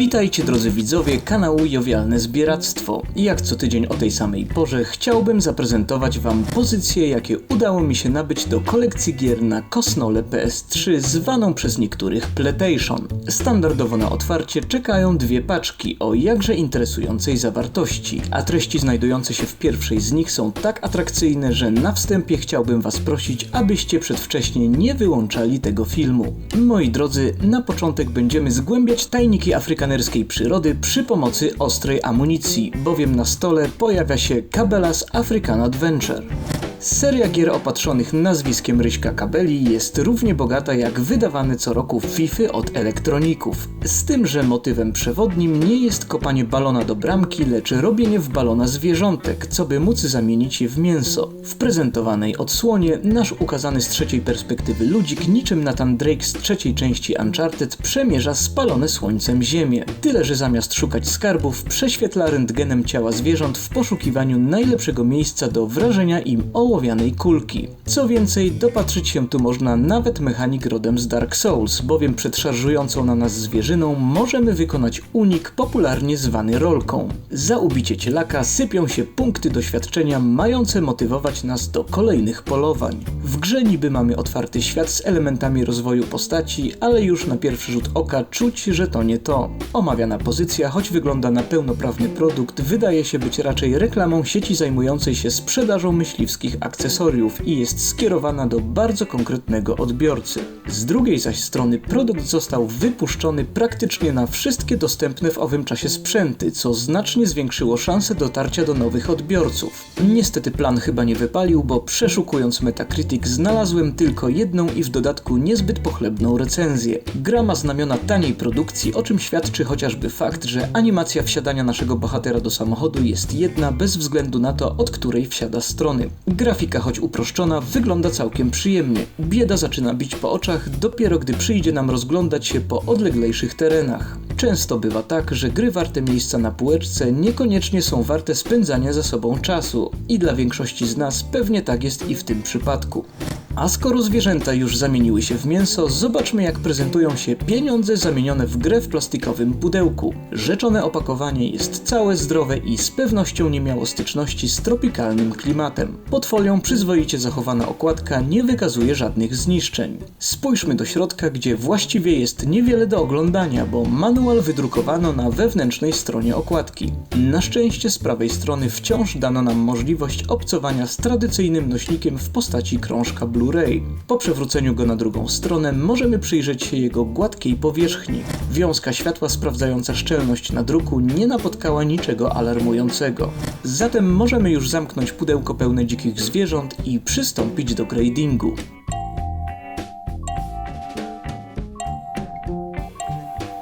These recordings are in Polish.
Witajcie drodzy widzowie kanału Jowialne Zbieractwo. Jak co tydzień o tej samej porze chciałbym zaprezentować Wam pozycje, jakie udało mi się nabyć do kolekcji gier na Kosnole PS3 zwaną przez niektórych Playtation. Standardowo na otwarcie czekają dwie paczki o jakże interesującej zawartości, a treści znajdujące się w pierwszej z nich są tak atrakcyjne, że na wstępie chciałbym Was prosić, abyście przedwcześnie nie wyłączali tego filmu. Moi drodzy, na początek będziemy zgłębiać tajniki afrykanerskiej przyrody przy pomocy ostrej amunicji, bowiem na stole pojawia się Kabelas African Adventure. Seria gier opatrzonych nazwiskiem Ryśka Kabeli jest równie bogata jak wydawane co roku FIFA od elektroników. Z tym, że motywem przewodnim nie jest kopanie balona do bramki, lecz robienie w balona zwierzątek, co by móc zamienić je w mięso. W prezentowanej odsłonie nasz ukazany z trzeciej perspektywy ludzik niczym Nathan Drake z trzeciej części Uncharted przemierza spalone słońcem ziemię. Tyle, że zamiast szukać skarbów prześwietla rentgenem ciała zwierząt w poszukiwaniu najlepszego miejsca do wrażenia im o ołowianej kulki. Co więcej, dopatrzyć się tu można nawet mechanik rodem z Dark Souls, bowiem przed szarżującą na nas zwierzyną możemy wykonać unik popularnie zwany rolką. Za ubicie cielaka sypią się punkty doświadczenia mające motywować nas do kolejnych polowań. W grze niby mamy otwarty świat z elementami rozwoju postaci, ale już na pierwszy rzut oka czuć, że to nie to. Omawiana pozycja, choć wygląda na pełnoprawny produkt, wydaje się być raczej reklamą sieci zajmującej się sprzedażą myśliwskich akcesoriów i jest skierowana do bardzo konkretnego odbiorcy. Z drugiej zaś strony produkt został wypuszczony praktycznie na wszystkie dostępne w owym czasie sprzęty, co znacznie zwiększyło szanse dotarcia do nowych odbiorców. Niestety plan chyba nie wypalił, bo przeszukując Metacritic znalazłem tylko jedną i w dodatku niezbyt pochlebną recenzję. Gra ma znamiona taniej produkcji, o czym świadczy chociażby fakt, że animacja wsiadania naszego bohatera do samochodu jest jedna bez względu na to, od której wsiada strony. Grafika, choć uproszczona, wygląda całkiem przyjemnie. Bieda zaczyna bić po oczach dopiero gdy przyjdzie nam rozglądać się po odleglejszych terenach. Często bywa tak, że gry warte miejsca na półeczce niekoniecznie są warte spędzania ze sobą czasu i dla większości z nas pewnie tak jest i w tym przypadku. A skoro zwierzęta już zamieniły się w mięso, zobaczmy jak prezentują się pieniądze zamienione w grę w plastikowym pudełku. Rzeczone opakowanie jest całe zdrowe i z pewnością nie miało styczności z tropikalnym klimatem. Pod folią przyzwoicie zachowana okładka nie wykazuje żadnych zniszczeń. Spójrzmy do środka, gdzie właściwie jest niewiele do oglądania, bo manual wydrukowano na wewnętrznej stronie okładki. Na szczęście z prawej strony wciąż dano nam możliwość obcowania z tradycyjnym nośnikiem w postaci krążka Blu Blu-ray. Po przewróceniu go na drugą stronę możemy przyjrzeć się jego gładkiej powierzchni. Wiązka światła sprawdzająca szczelność na druku nie napotkała niczego alarmującego. Zatem możemy już zamknąć pudełko pełne dzikich zwierząt i przystąpić do gradingu.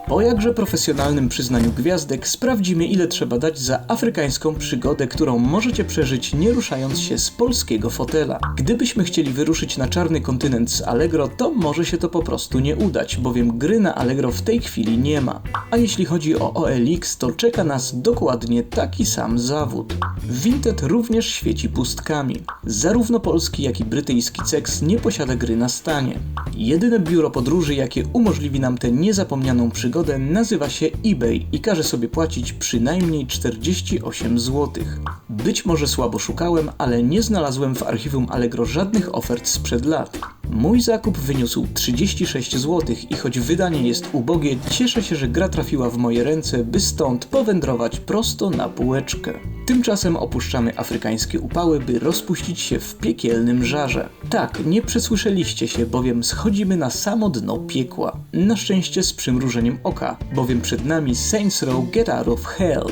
Po jakże profesjonalnym przyznaniu gwiazdek sprawdzimy ile trzeba dać za afrykańską przygodę, którą możecie przeżyć nie ruszając się z polskiego fotela. Gdybyśmy chcieli wyruszyć na czarny kontynent z Allegro, to może się to po prostu nie udać, bowiem gry na Allegro w tej chwili nie ma. A jeśli chodzi o OLX, to czeka nas dokładnie taki sam zawód. Vinted również świeci pustkami. Zarówno polski, jak i brytyjski CEX nie posiada gry na stanie. Jedyne biuro podróży, jakie umożliwi nam tę niezapomnianą przygodę, przygodę nazywa się eBay i każe sobie płacić przynajmniej 48 zł. Być może słabo szukałem, ale nie znalazłem w archiwum Allegro żadnych ofert sprzed lat. Mój zakup wyniósł 36 zł i choć wydanie jest ubogie, cieszę się, że gra trafiła w moje ręce, by stąd powędrować prosto na półeczkę. Tymczasem opuszczamy afrykańskie upały, by rozpuścić się w piekielnym żarze. Tak, nie przesłyszeliście się, bowiem schodzimy na samo dno piekła. Na szczęście z przymrużeniem oka, bowiem przed nami Saints Row Get Out of Hell.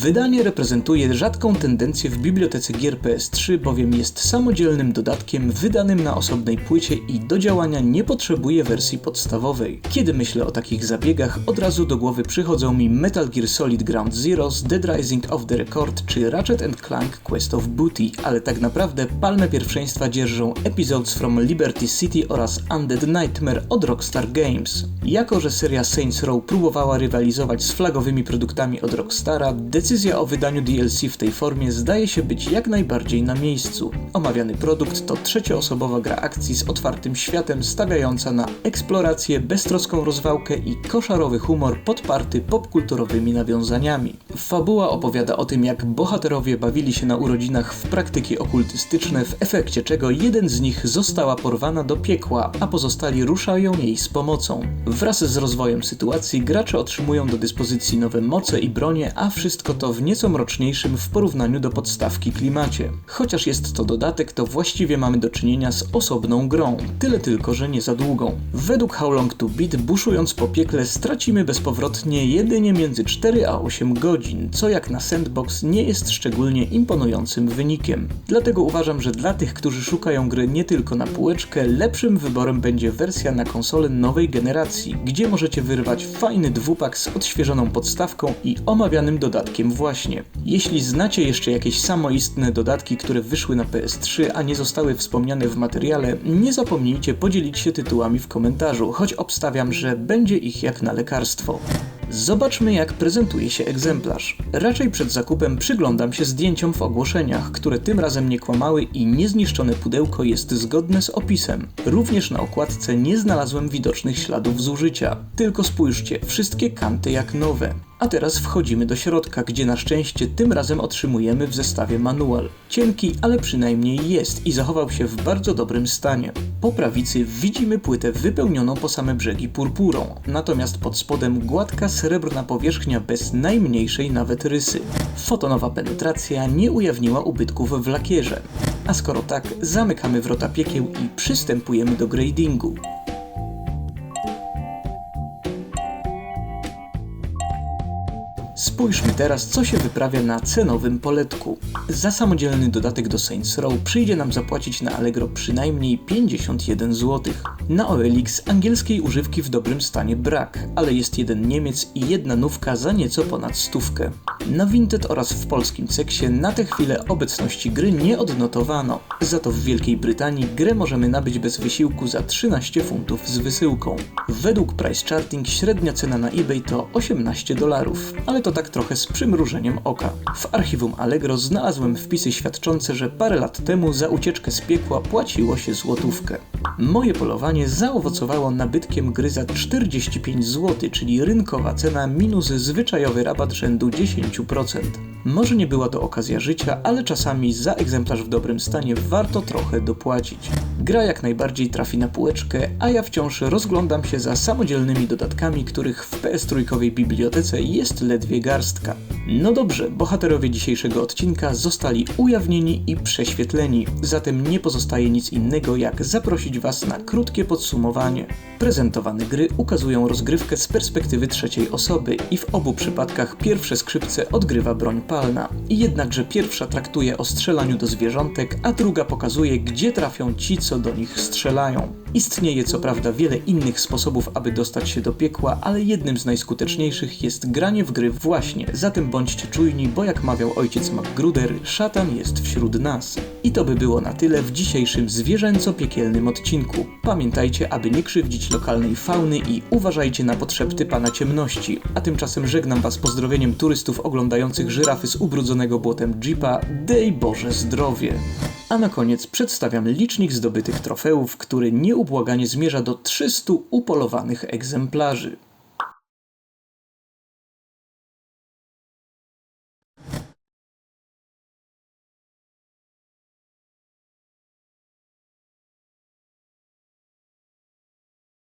Wydanie reprezentuje rzadką tendencję w bibliotece gier PS3, bowiem jest samodzielnym dodatkiem wydanym na osobnej płycie i do działania nie potrzebuje wersji podstawowej. Kiedy myślę o takich zabiegach, od razu do głowy przychodzą mi Metal Gear Solid Ground Zeroes, Dead Rising of the Record czy Ratchet Clank Quest of Booty, ale tak naprawdę palmę pierwszeństwa dzierżą Episodes from Liberty City oraz Undead Nightmare od Rockstar Games. Jako, że seria Saints Row próbowała rywalizować z flagowymi produktami od Rockstara, decyzja decyzja o wydaniu DLC w tej formie zdaje się być jak najbardziej na miejscu. Omawiany produkt to trzecioosobowa gra akcji z otwartym światem stawiająca na eksplorację, beztroską rozwałkę i koszarowy humor podparty popkulturowymi nawiązaniami. Fabuła opowiada o tym, jak bohaterowie bawili się na urodzinach w praktyki okultystyczne, w efekcie czego jeden z nich została porwana do piekła, a pozostali ruszają jej z pomocą. Wraz z rozwojem sytuacji gracze otrzymują do dyspozycji nowe moce i bronie, a wszystko to w nieco mroczniejszym w porównaniu do podstawki klimacie. Chociaż jest to dodatek, to właściwie mamy do czynienia z osobną grą, tyle tylko, że nie za długą. Według How Long to Beat, buszując po piekle, stracimy bezpowrotnie jedynie między 4 a 8 godzin, co jak na sandbox nie jest szczególnie imponującym wynikiem. Dlatego uważam, że dla tych, którzy szukają gry nie tylko na półeczkę, lepszym wyborem będzie wersja na konsolę nowej generacji, gdzie możecie wyrwać fajny dwupak z odświeżoną podstawką i omawianym dodatkiem właśnie. Jeśli znacie jeszcze jakieś samoistne dodatki, które wyszły na PS3, a nie zostały wspomniane w materiale, nie zapomnijcie podzielić się tytułami w komentarzu, choć obstawiam, że będzie ich jak na lekarstwo. Zobaczmy jak prezentuje się egzemplarz. Raczej przed zakupem przyglądam się zdjęciom w ogłoszeniach, które tym razem nie kłamały i niezniszczone pudełko jest zgodne z opisem. Również na okładce nie znalazłem widocznych śladów zużycia. Tylko spójrzcie, wszystkie kanty jak nowe. A teraz wchodzimy do środka, gdzie na szczęście tym razem otrzymujemy w zestawie manual. Cienki, ale przynajmniej jest i zachował się w bardzo dobrym stanie. Po prawicy widzimy płytę wypełnioną po same brzegi purpurą, natomiast pod spodem gładka srebrna powierzchnia bez najmniejszej nawet rysy. Fotonowa penetracja nie ujawniła ubytków w lakierze. A skoro tak, zamykamy wrota piekieł i przystępujemy do gradingu. Spójrzmy teraz, co się wyprawia na cenowym poletku. Za samodzielny dodatek do Saints Row przyjdzie nam zapłacić na Allegro przynajmniej 51 zł. Na OLX angielskiej używki w dobrym stanie brak, ale jest jeden Niemiec i jedna nówka za nieco ponad stówkę. Na Vinted oraz w polskim seksie na tę chwilę obecności gry nie odnotowano. Za to w Wielkiej Brytanii grę możemy nabyć bez wysiłku za 13 funtów z wysyłką. Według Price Charting średnia cena na eBay to 18 dolarów, ale to tak trochę z przymrużeniem oka. W archiwum Allegro znalazłem wpisy świadczące, że parę lat temu za ucieczkę z piekła płaciło się złotówkę. Moje polowanie zaowocowało nabytkiem gry za 45 zł, czyli rynkowa cena minus zwyczajowy rabat rzędu 10%. Może nie była to okazja życia, ale czasami za egzemplarz w dobrym stanie warto trochę dopłacić. Gra jak najbardziej trafi na półeczkę, a ja wciąż rozglądam się za samodzielnymi dodatkami, których w PS3 bibliotece jest ledwie garstka. No dobrze, bohaterowie dzisiejszego odcinka zostali ujawnieni i prześwietleni, zatem nie pozostaje nic innego jak zaprosić Was na krótkie podsumowanie. Prezentowane gry ukazują rozgrywkę z perspektywy trzeciej osoby i w obu przypadkach pierwsze skrzypce odgrywa broń palna. Jednakże pierwsza traktuje o strzelaniu do zwierzątek, a druga pokazuje, gdzie trafią ci, co do nich strzelają. Istnieje co prawda wiele innych sposobów, aby dostać się do piekła, ale jednym z najskuteczniejszych jest granie w gry właśnie. Zatem bądźcie czujni, bo jak mawiał ojciec MacGruder, szatan jest wśród nas. I to by było na tyle w dzisiejszym zwierzęco-piekielnym odcinku. Pamiętajcie, aby nie krzywdzić lokalnej fauny i uważajcie na potrzepty pana ciemności. A tymczasem żegnam was pozdrowieniem turystów oglądających żyrafy z ubrudzonego błotem Jeepa. Dej Boże zdrowie! A na koniec przedstawiam licznik zdobytych trofeów, który nieubłaganie zmierza do 300 upolowanych egzemplarzy.